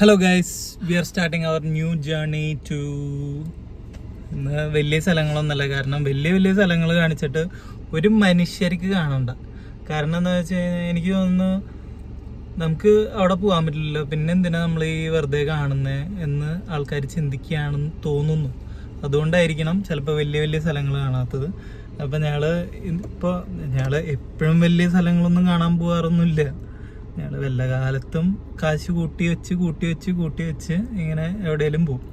Hello guys we are starting our new journey to വലിയ സ്ഥലങ്ങളൊന്നല്ല കാരണം വലിയ വലിയ സ്ഥലങ്ങൾ കാണിച്ചിട്ട് ഒരു മനുഷ്യർക്ക് കാണണ്ട. കാരണം എന്താ വെച്ച് കഴിഞ്ഞാൽ എനിക്ക് തോന്നുന്നു നമുക്ക് അവിടെ പോകാൻ പറ്റില്ലല്ലോ. പിന്നെ എന്തിനാ നമ്മൾ ഈ വെറുതെ കാണുന്നത് എന്ന് ആൾക്കാർ ചിന്തിക്കുകയാണെന്ന് തോന്നുന്നു. അതുകൊണ്ടായിരിക്കണം ചിലപ്പോൾ വലിയ വലിയ സ്ഥലങ്ങൾ കാണാത്തത്. അപ്പം ഞങ്ങൾ ഇപ്പോൾ ഞങ്ങൾ എപ്പോഴും വലിയ സ്ഥലങ്ങളൊന്നും കാണാൻ പോകാറൊന്നുമില്ല ഞങ്ങൾ വല്ല കാലത്തും കാശ് കൂട്ടി വെച്ച് കൂട്ടി വെച്ച് കൂട്ടി വെച്ച് ഇങ്ങനെ എവിടെയെങ്കിലും പോകും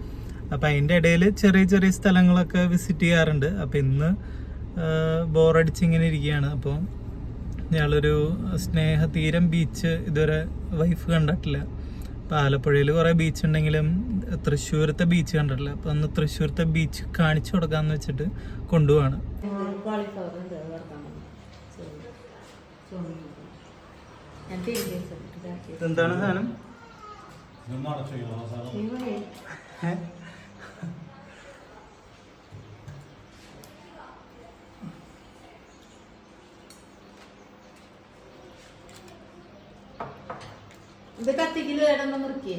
അപ്പം അതിന്റെ ഇടയിൽ ചെറിയ ചെറിയ സ്ഥലങ്ങളൊക്കെ വിസിറ്റ് ചെയ്യാറുണ്ട്. അപ്പം ഇന്ന് ബോറടിച്ച് ഇങ്ങനെ ഇരിക്കുകയാണ് അപ്പോൾ ഞങ്ങളൊരു സ്നേഹതീരം ബീച്ച് ഇതുവരെ വൈഫ് കണ്ടിട്ടില്ല. അപ്പോൾ ആലപ്പുഴയിൽ കുറേ ബീച്ച് ഉണ്ടെങ്കിലും തൃശ്ശൂരത്തെ ബീച്ച് കണ്ടിട്ടില്ല. അപ്പോൾ അന്ന് തൃശ്ശൂരത്തെ ബീച്ച് കാണിച്ചു കൊടുക്കാമെന്ന് വെച്ചിട്ട് കൊണ്ടുപോവാണ്. എന്താണ് സാധനം? ഇത് കത്തിക്കിൽ മുറിക്കേ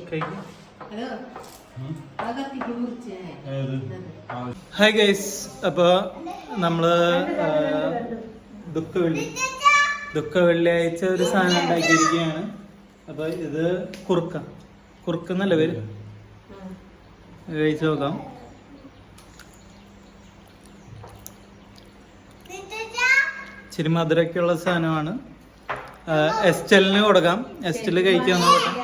ഹലോ? ആ കത്തിക്ക് മുറിച്ചേ. ഹായ് ഗൈസ് അപ്പോൾ നമ്മൾ ദുഃഖ വെള്ളി ദുഃഖ വെള്ളിയാഴ്ച ഒരു സാധനം ഉണ്ടാക്കിയിരിക്കുകയാണ്. അപ്പൊ ഇത് കുറുക്ക. കുറുക്ക എന്നല്ല പേര്? കഴിച്ചു നോക്കാം. ഇച്ചിരി മധുരക്കുള്ള സാധനമാണ്. എസ്റ്റലിന് കൊടുക്കാം. എസ്റ്റൽ കഴിക്കാൻ നോക്കാം.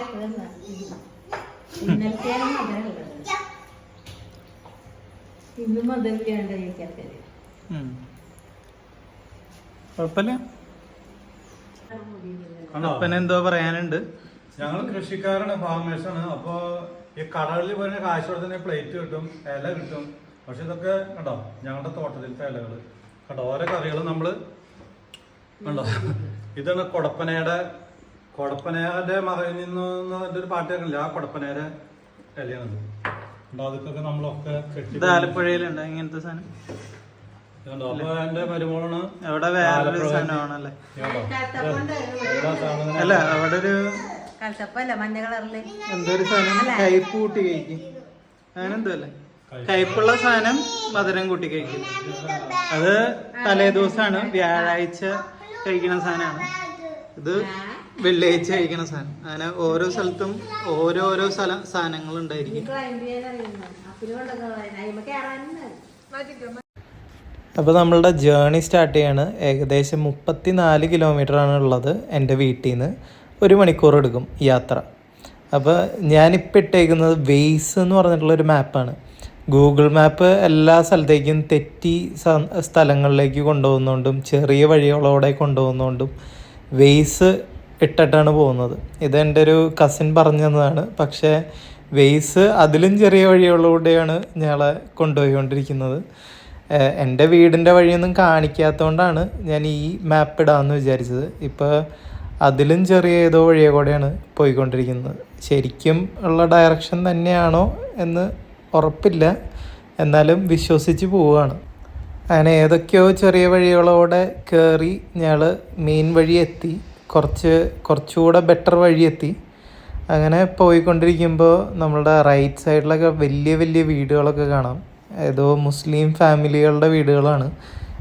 കുഴപ്പമില്ല. അപ്പന എന്തോ പറയാനുണ്ട്. ഞങ്ങൾ കൃഷിക്കാരാണ് ഫാർമേഴ്സ് ആണ് അപ്പൊ ഈ കടകളിൽ പോയി കാശ് കൊടുത്തന്നെ പ്ലേറ്റ് കിട്ടും ഇല കിട്ടും. പക്ഷെ ഇതൊക്കെ കണ്ടോ? ഞങ്ങളുടെ തോട്ടത്തിലത്തെ ഇലകൾ. കണ്ടോ? ഓരോ കറികൾ നമ്മൾ കണ്ടോ? ഇതാണ് കൊടപ്പനയുടെ കൊടപ്പനയുടെ മകനിൽ നിന്ന് ഒരു പാട്ട് കേൾക്കില്ല ആ കൊടപ്പനയുടെ ഇലയാണത്. അതൊക്കെ നമ്മളൊക്കെ കെട്ടി ആലപ്പുഴയിലുണ്ട് ഇങ്ങനത്തെ സാധനം? എന്റെ മരുമോളാണ് അവിടെ വേറൊരു ആലപ്പുഴ. സാധനമാണല്ലേ കണ്ടോ? എല്ലാ അല്ല അവിടെ ഒരു എന്തൊരു മഞ്ഞ കളറിൽ. എന്തോ ഒരു സാധനം കയ്പ് കൂട്ടി കഴിക്കും. അങ്ങനെ എന്തോ അല്ലേ? കയ്പുള്ള സാധനം മധുരം കൂട്ടി കഴിക്കും. അത് തലേ ദിവസമാണ് വ്യാഴാഴ്ച കഴിക്കുന്ന സാധനമാണ്. ഇത് വെള്ളിയാഴ്ച കഴിക്കുന്ന സാധനം. അങ്ങനെ ഓരോ സ്ഥലത്തും ഓരോരോ സ്ഥല സാധനങ്ങൾ ഉണ്ടായിരിക്കും. അപ്പോൾ നമ്മളുടെ ജേണി സ്റ്റാർട്ട് ചെയ്യാണ്. ഏകദേശം മുപ്പത്തി നാല് കിലോമീറ്ററാണ് ഉള്ളത് എന്റെ വീട്ടിൽ നിന്ന് ഒരു മണിക്കൂർ എടുക്കും യാത്ര. അപ്പോൾ ഞാനിപ്പോൾ ഇട്ടേക്കുന്നത് വെയ്സ് എന്ന് പറഞ്ഞിട്ടുള്ളൊരു മാപ്പാണ് ഗൂഗിൾ മാപ്പ് എല്ലാ സ്ഥലത്തേക്കും തെറ്റി സ്ഥലങ്ങളിലേക്ക് കൊണ്ടുപോകുന്നതുകൊണ്ടും ചെറിയ വഴികളോടെ കൊണ്ടുപോകുന്നതുകൊണ്ടും വെയ്സ് ഇട്ടിട്ടാണ് പോകുന്നത്. ഇത് എന്റെ ഒരു കസിൻ പറഞ്ഞു തന്നതാണ്. പക്ഷേ വെയ്സ് അതിലും ചെറിയ വഴികളിലൂടെയാണ് ഞങ്ങളെ കൊണ്ടുപോയിക്കൊണ്ടിരിക്കുന്നത്. എന്റെ വീടിന്റെ വഴിയൊന്നും കാണിക്കാത്തതുകൊണ്ടാണ് ഞാൻ ഈ മാപ്പ് ഇടാമെന്ന് വിചാരിച്ചത്. ഇപ്പോൾ അതിലും ചെറിയ ഏതോ വഴിയെ കൂടെയാണ് പോയിക്കൊണ്ടിരിക്കുന്നത്. ശരിക്കും ഉള്ള ഡയറക്ഷൻ തന്നെയാണോ എന്ന് ഉറപ്പില്ല. എന്നാലും വിശ്വസിച്ച് പോവുകയാണ്. അങ്ങനെ ഏതൊക്കെയോ ചെറിയ വഴികളോടെ കയറി ഞങ്ങൾ മെയിൻ വഴി എത്തി. കുറച്ച് കുറച്ചുകൂടെ ബെറ്റർ വഴി എത്തി. അങ്ങനെ പോയിക്കൊണ്ടിരിക്കുമ്പോൾ നമ്മളുടെ റൈറ്റ് സൈഡിലൊക്കെ വലിയ വലിയ വീടുകളൊക്കെ കാണാം. ഏതോ മുസ്ലിം ഫാമിലികളുടെ വീടുകളാണ്.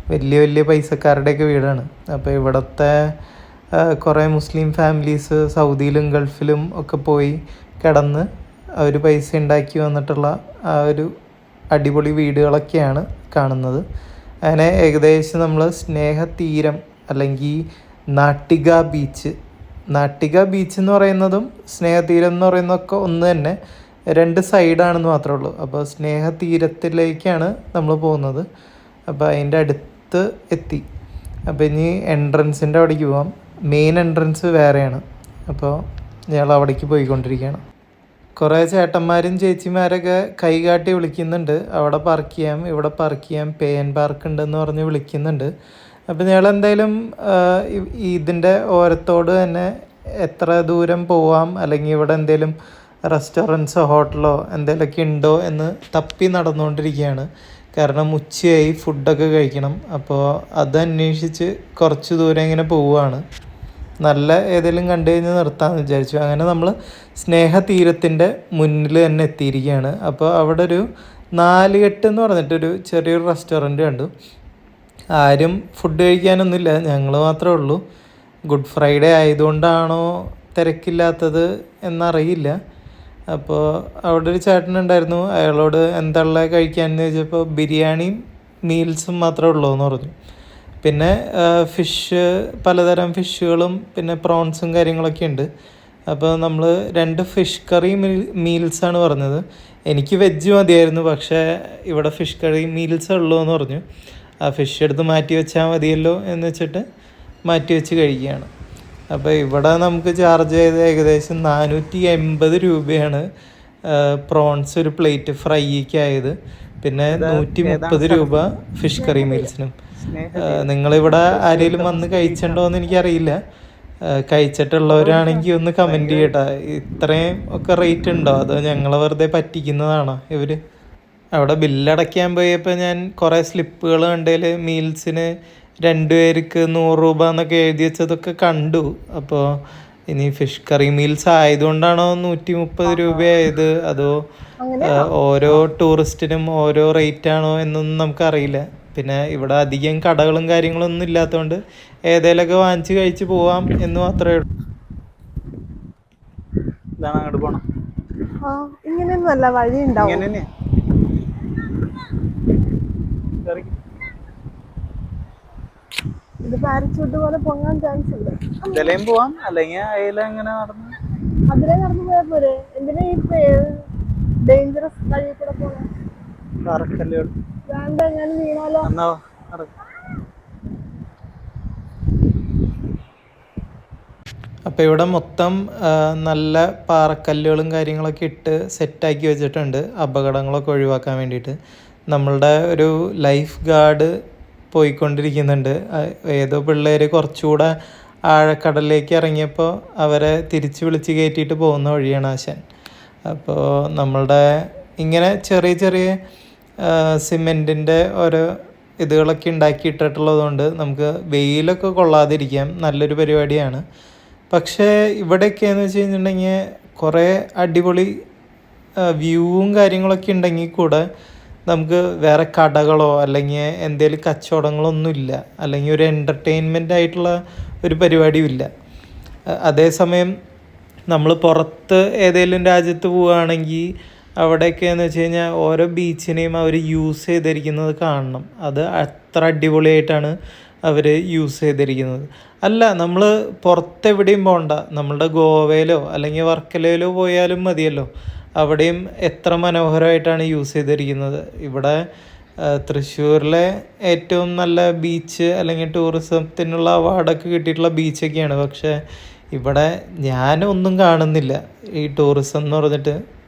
വലിയ വലിയ പൈസക്കാരുടെയൊക്കെ വീടാണ്. അപ്പോൾ ഇവിടുത്തെ കുറേ മുസ്ലിം ഫാമിലീസ് സൗദിയിലും ഗൾഫിലും ഒക്കെ പോയി കിടന്ന് അവർ പൈസ ഉണ്ടാക്കി വന്നിട്ടുള്ള ആ ഒരു അടിപൊളി വീടുകളൊക്കെയാണ് കാണുന്നത്. അങ്ങനെ ഏകദേശം നമ്മൾ സ്നേഹതീരം അല്ലെങ്കിൽ നാട്ടിക ബീച്ച്. നാട്ടിക ബീച്ച് എന്ന് പറയുന്നതും സ്നേഹതീരം എന്ന് പറയുന്നതൊക്കെ ഒന്ന് തന്നെ. രണ്ട് സൈഡാണെന്ന് മാത്രമേ ഉള്ളൂ. അപ്പോൾ സ്നേഹതീരത്തിലേക്കാണ് നമ്മൾ പോകുന്നത്. അപ്പോൾ അതിന്റെ അടുത്ത് എത്തി. അപ്പോൾ ഇനി എൻട്രൻസിന്റെ അവിടേക്ക് പോവാം. മെയിൻ എൻട്രൻസ് വേറെയാണ്. അപ്പോൾ ഞങ്ങൾ അവിടേക്ക് പോയിക്കൊണ്ടിരിക്കുകയാണ്. കുറേ ചേട്ടന്മാരും ചേച്ചിമാരൊക്കെ കൈകാട്ടി വിളിക്കുന്നുണ്ട്. അവിടെ പാർക്ക് ചെയ്യാം ഇവിടെ പാർക്ക് ചെയ്യാം പേൻ പാർക്ക് ഉണ്ടെന്ന് പറഞ്ഞ് വിളിക്കുന്നുണ്ട്. അപ്പോൾ ഞങ്ങൾ എന്തായാലും ഇതിന്റെ ഓരത്തോട് തന്നെ എത്ര ദൂരം പോവാം അല്ലെങ്കിൽ ഇവിടെ എന്തെങ്കിലും റെസ്റ്റോറന്റ്സോ ഹോട്ടലോ എന്തെങ്കിലുമൊക്കെ ഉണ്ടോ എന്ന് തപ്പി നടന്നുകൊണ്ടിരിക്കുകയാണ്. കാരണം ഉച്ചയായി ഫുഡൊക്കെ കഴിക്കണം. അപ്പോൾ അതന്വേഷിച്ച് കുറച്ച് ദൂരം ഇങ്ങനെ പോവുകയാണ്. നല്ല ഏതെങ്കിലും കണ്ടു കഴിഞ്ഞാൽ നിർത്താമെന്ന് വിചാരിച്ചു. അങ്ങനെ നമ്മൾ സ്നേഹതീരത്തിന്റെ മുന്നിൽ തന്നെ എത്തിയിരിക്കുകയാണ്. അപ്പോൾ അവിടെ ഒരു നാലുകെട്ട് എന്ന് പറഞ്ഞിട്ടൊരു ചെറിയൊരു റെസ്റ്റോറന്റ് കണ്ടു. ആരും ഫുഡ് കഴിക്കാനൊന്നുമില്ല. ഞങ്ങൾ മാത്രമേ ഉള്ളൂ. ഗുഡ് ഫ്രൈഡേ ആയതുകൊണ്ടാണോ തിരക്കില്ലാത്തത് എന്നറിയില്ല. അപ്പോൾ അവിടെ ഒരു ചേട്ടൻ ഉണ്ടായിരുന്നു അയാളോട് എന്താ കഴിക്കാമെന്ന് ചോദിച്ചപ്പോൾ ബിരിയാണിയും മീൽസും മാത്രമേ ഉള്ളൂ എന്ന് പറഞ്ഞു. പിന്നെ ഫിഷ് പലതരം ഫിഷുകളും പിന്നെ പ്രോൺസും കാര്യങ്ങളൊക്കെ ഉണ്ട്. അപ്പോൾ നമ്മൾ രണ്ട് ഫിഷ് കറി മീൽസാണ് പറഞ്ഞത്. എനിക്ക് വെജ് മതിയായിരുന്നു പക്ഷേ ഇവിടെ ഫിഷ് കറി മീൽസ് ഉള്ളൂ എന്ന് പറഞ്ഞു. ആ ഫിഷ് എടുത്ത് മാറ്റി വെച്ചാൽ മതിയല്ലോ എന്ന് വെച്ചിട്ട് മാറ്റി വെച്ച് കഴിക്കുകയാണ്. അപ്പോൾ ഇവിടെ നമുക്ക് ചാർജ് ചെയ്ത് ഏകദേശം നാനൂറ്റി എൺപത് രൂപയാണ്. പ്രോൺസ് ഒരു പ്ലേറ്റ് ഫ്രൈക്ക് ആയത്. പിന്നെ നൂറ്റി മുപ്പത് രൂപ ഫിഷ് കറി മീൽസിനും നിങ്ങളിവിടെ ആരെങ്കിലും വന്ന് കഴിച്ചിട്ടുണ്ടോ എന്ന് എനിക്കറിയില്ല. കഴിച്ചിട്ടുള്ളവരാണെങ്കിൽ ഒന്ന് കമന്റ് ചെയ്യട്ടെ. ഇത്രയും ഒക്കെ റേറ്റ് ഉണ്ടോ? അതോ ഞങ്ങളെ വെറുതെ പറ്റിക്കുന്നതാണോ ഇവർ അവിടെ ബില്ലടയ്ക്കാൻ പോയപ്പോൾ ഞാൻ കുറേ സ്ലിപ്പുകൾ കണ്ടതിൽ മീൽസിന് രണ്ട് പേർക്ക് നൂറ് രൂപ എന്നൊക്കെ എഴുതി വെച്ചതൊക്കെ കണ്ടു. അപ്പോൾ ഇനി ഫിഷ് കറി മീൽസ് ആയതുകൊണ്ടാണോ നൂറ്റി മുപ്പത് രൂപയായത്? അതോ ഓരോ ടൂറിസ്റ്റിനും ഓരോ റേറ്റ് ആണോ എന്നൊന്നും നമുക്കറിയില്ല. പിന്നെ ഇവിടെ അധികം കടകളും കാര്യങ്ങളൊന്നും ഇല്ലാത്തതുകൊണ്ട് ഏതേലൊക്കെ വാങ്ങിച്ച് കഴിച്ച് പോവാം എന്ന് മാത്രമേ ഉള്ളൂ. ഇതാണ് അങ്ങോട്ട് പോണം. ഇങ്ങനെയൊന്നും അല്ല വഴി ഉണ്ടാവും ഇങ്ങനെ തന്നെ ഇത് പാരച്യൂട്ട് പോലെ പൊങ്ങാൻ ചാൻസ് ഉണ്ട് ഇതിലേം പോവാം അല്ലെങ്കിൽ അയില എങ്ങനെ നടന്നു? അതിലേ നടന്നു പോയാൽ പോരെ. എന്തിനാ ഈ ഡേഞ്ചറസ് വഴി കൂടെ പോണേ? പാറക്കല്ലുകൾ വേണ്ട എങ്ങനെ വീണാലോ? എന്നാ അപ്പോൾ ഇവിടെ മൊത്തം നല്ല പാറക്കല്ലുകളും കാര്യങ്ങളൊക്കെ ഇട്ട് സെറ്റാക്കി വെച്ചിട്ടുണ്ട്. അപകടങ്ങളൊക്കെ ഒഴിവാക്കാൻ വേണ്ടിയിട്ട്. നമ്മളുടെ ഒരു ലൈഫ് ഗാർഡ് പോയിക്കൊണ്ടിരിക്കുന്നുണ്ട്. ഏതോ പിള്ളേർ കുറച്ചുകൂടെ ആഴക്കടലിലേക്ക് ഇറങ്ങിയപ്പോൾ അവരെ തിരിച്ച് വിളിച്ച് കയറ്റിയിട്ട് പോകുന്ന വഴിയാണ് ആശാൻ. അപ്പോൾ നമ്മളുടെ ഇങ്ങനെ ചെറിയ ചെറിയ സിമെന്റിന്റെ ഓരോ ഇതുകളൊക്കെ ഉണ്ടാക്കി ഇട്ടിട്ടുള്ളതുകൊണ്ട് നമുക്ക് വെയിലൊക്കെ കൊള്ളാതിരിക്കാം നല്ലൊരു പരിപാടിയാണ്. പക്ഷേ ഇവിടെയൊക്കെയെന്ന് വെച്ച് കഴിഞ്ഞിട്ടുണ്ടെങ്കിൽ കുറേ അടിപൊളി വ്യൂവും കാര്യങ്ങളൊക്കെ ഉണ്ടെങ്കിൽ കൂടെ നമുക്ക് വേറെ കടകളോ അല്ലെങ്കിൽ എന്തെങ്കിലും കച്ചവടങ്ങളോ ഒന്നുമില്ല അല്ലെങ്കിൽ ഒരു എന്റർടൈൻമെന്റ് ആയിട്ടുള്ള ഒരു പരിപാടിയും ഇല്ല അതേസമയം നമ്മൾ പുറത്ത് ഏതെങ്കിലും രാജ്യത്ത് പോവുകയാണെങ്കിൽ അവിടെയൊക്കെയെന്ന് വെച്ച് കഴിഞ്ഞാൽ ഓരോ ബീച്ചിനെയും അവർ യൂസ് ചെയ്തിരിക്കുന്നത് കാണണം. അത് അത്ര അടിപൊളിയായിട്ടാണ് അവർ യൂസ് ചെയ്തിരിക്കുന്നത്. അല്ല നമ്മൾ പുറത്തെവിടെയും പോകണ്ട നമ്മളുടെ ഗോവയിലോ അല്ലെങ്കിൽ വർക്കലയിലോ പോയാലും മതിയല്ലോ. അവിടെയും എത്ര മനോഹരമായിട്ടാണ് യൂസ് ചെയ്തിരിക്കുന്നത്. ഇവിടെ തൃശ്ശൂരിലെ ഏറ്റവും നല്ല ബീച്ച് അല്ലെങ്കിൽ ടൂറിസത്തിനുള്ള അവാർഡൊക്കെ കിട്ടിയിട്ടുള്ള ബീച്ചൊക്കെയാണ് പക്ഷേ ഇവിടെ ഞാനൊന്നും കാണുന്നില്ല. ഈ ടൂറിസം എന്ന് പറഞ്ഞിട്ട്